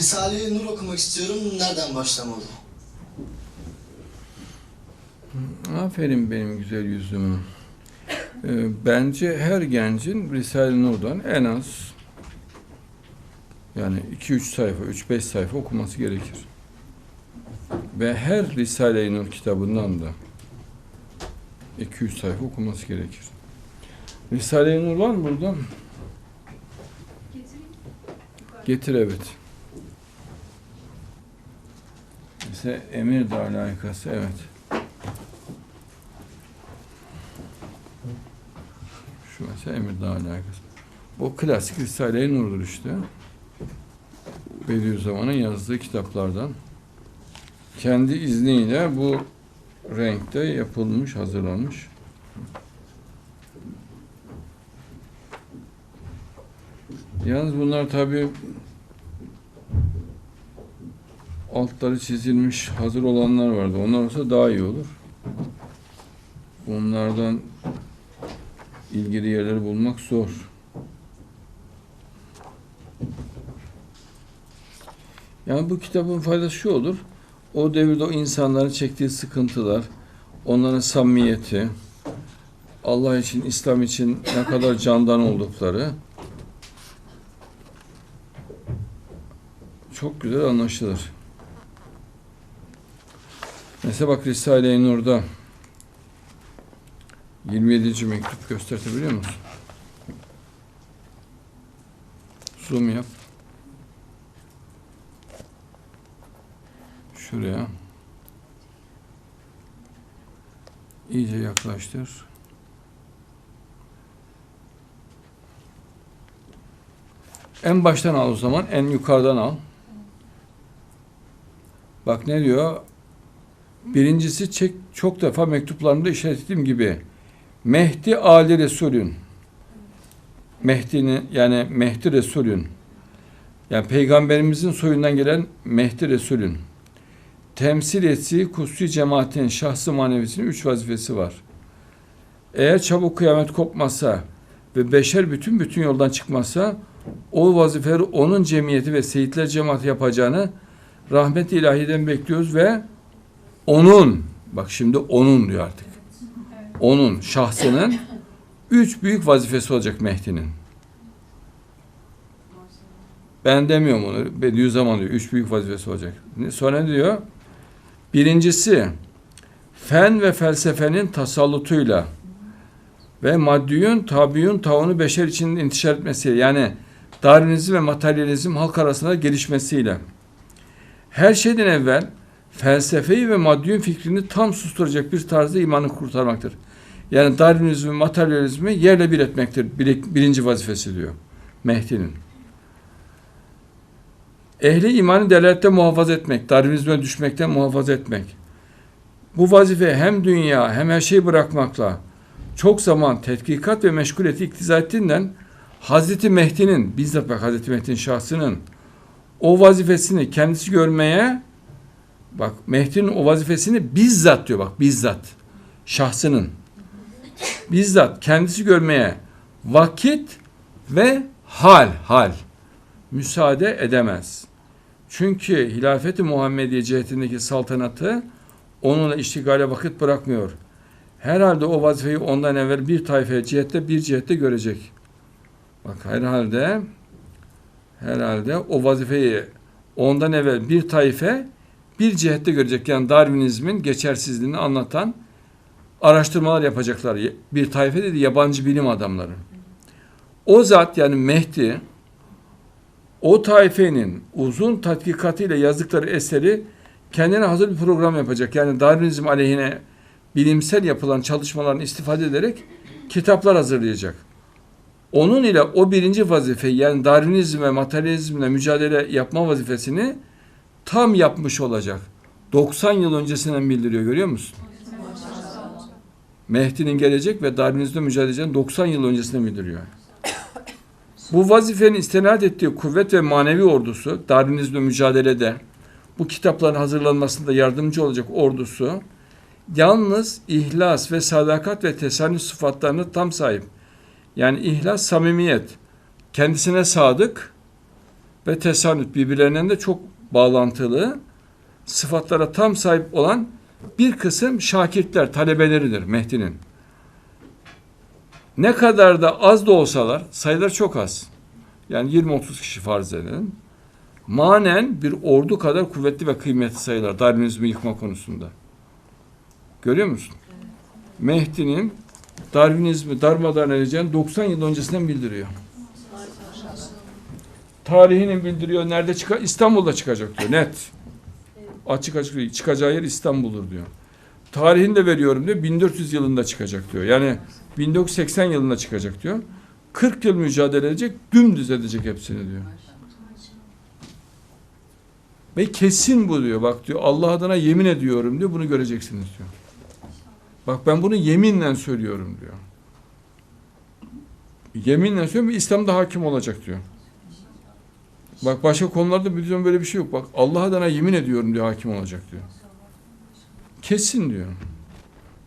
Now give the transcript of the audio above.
Risale-i Nur okumak istiyorum. Nereden başlamalı? Aferin benim güzel yüzüme. Ee, bence her gencin Risale-i Nur'dan en az yani 2-3 sayfa, 3-5 sayfa okuması gerekir. Ve her Risale-i Nur kitabından da 2-3 sayfa okuması gerekir. Risale-i Nur var mı burada? Getir evet. Mesela emir de alakası evet. Şu mesela emir daha alakası. O klasik Risale-i Nur'dur işte. Bediüzzaman'ın yazdığı kitaplardan. Kendi izniyle bu renkte yapılmış, hazırlanmış. Yalnız bunlar tabi altları çizilmiş hazır olanlar vardı. Onlar olsa daha iyi olur. Bunlardan ilgili yerleri bulmak zor. Yani bu kitabın faydası şu olur. O devirde o insanların çektiği sıkıntılar, onların samimiyeti, Allah için, İslam için ne kadar candan oldukları çok güzel anlaşılır. Mesela bak Risale-i Nur'da 27. mektup göstertebiliyor musun? Zoom yap. Şuraya. İyice yaklaştır. En baştan al o zaman. En yukarıdan al. Bak ne diyor? Birincisi çok defa mektuplarımda işaret ettiğim gibi Mehdi Ali Resulün Mehdi'nin yani Mehdi Resulün yani peygamberimizin soyundan gelen Mehdi Resulün temsil ettiği kutsi cemaatin şahsı manevisinin üç vazifesi var. Eğer çabuk kıyamet kopmasa ve beşer bütün bütün yoldan çıkmasa o vazifeleri onun cemiyeti ve seyitler cemaati yapacağını rahmet ilahiden bekliyoruz ve onun bak şimdi onun diyor artık. Onun şahsının üç büyük vazifesi olacak Mehdi'nin. Ben demiyorum onu. Bediüzzaman diyor. Üç büyük vazifesi olacak. Sonra diyor birincisi fen ve felsefenin tasallutuyla ve maddiyun, tabiyun, taunu beşer için intişar etmesiyle yani Darwinizm ve materyalizm halk arasında gelişmesiyle her şeyden evvel felsefeyi ve maddiyun fikrini tam susturacak bir tarzda imanı kurtarmaktır. Yani Darwinizmi, materyalizmi yerle bir etmektir. Bir- Birinci vazifesi diyor Mehdi'nin. Ehli imanı delalette muhafaza etmek, Darwinizme düşmekten muhafaza etmek. Bu vazife hem dünya hem her şeyi bırakmakla çok zaman tetkikat ve meşguliyeti iktiza ettiğinden Hazreti Mehdi'nin, bizzat bak Hazreti Mehdi'nin şahsının o vazifesini kendisi görmeye bak Mehdi'nin o vazifesini bizzat diyor bak bizzat şahsının bizzat kendisi görmeye vakit ve hal hal müsaade edemez. Çünkü hilafeti Muhammediye cihetindeki saltanatı onunla iştigale vakit bırakmıyor. Herhalde o vazifeyi ondan evvel bir tayfa cihette bir cihette görecek. Bak herhalde herhalde o vazifeyi ondan evvel bir taife bir cihette görecek. Yani Darwinizmin geçersizliğini anlatan araştırmalar yapacaklar. Bir taife dedi yabancı bilim adamları. O zat yani Mehdi o taifenin uzun tatkikatıyla yazdıkları eseri kendine hazır bir program yapacak. Yani Darwinizm aleyhine bilimsel yapılan çalışmaların istifade ederek kitaplar hazırlayacak. Onun ile o birinci vazife yani Darwinizm ve materyalizmle mücadele yapma vazifesini tam yapmış olacak. 90 yıl öncesinden bildiriyor görüyor musun? Mehdi'nin gelecek ve Darwinizmle mücadele edeceğini 90 yıl öncesinden bildiriyor. Bu vazifenin istinad ettiği kuvvet ve manevi ordusu Darwinizmle mücadelede bu kitapların hazırlanmasında yardımcı olacak ordusu yalnız ihlas ve sadakat ve tesanüt sıfatlarını tam sahip. Yani ihlas, samimiyet, kendisine sadık ve tesanüt birbirlerinden de çok bağlantılı sıfatlara tam sahip olan bir kısım şakirtler, talebeleridir Mehdi'nin. Ne kadar da az da olsalar, sayılar çok az. Yani 20-30 kişi farz edelim. Manen bir ordu kadar kuvvetli ve kıymetli sayılar Darwinizmi yıkma konusunda. Görüyor musun? Mehdi'nin Darwinizmi darmadağın edeceğini 90 yıl öncesinden bildiriyor. Tarihini bildiriyor. Nerede çıkar? İstanbul'da çıkacak diyor. Net. Açık açık diyor. Çıkacağı yer İstanbul'dur diyor. Tarihini de veriyorum diyor. 1400 yılında çıkacak diyor. Yani 1980 yılında çıkacak diyor. 40 yıl mücadele edecek, dümdüz edecek hepsini diyor. Ve kesin bu diyor. Bak diyor Allah adına yemin ediyorum diyor. Bunu göreceksiniz diyor. Bak ben bunu yeminle söylüyorum diyor. Yeminle söylüyorum. İslam'da hakim olacak diyor. Bak başka konularda bizim böyle bir şey yok. Bak Allah adına yemin ediyorum diyor hakim olacak diyor. Kesin diyor.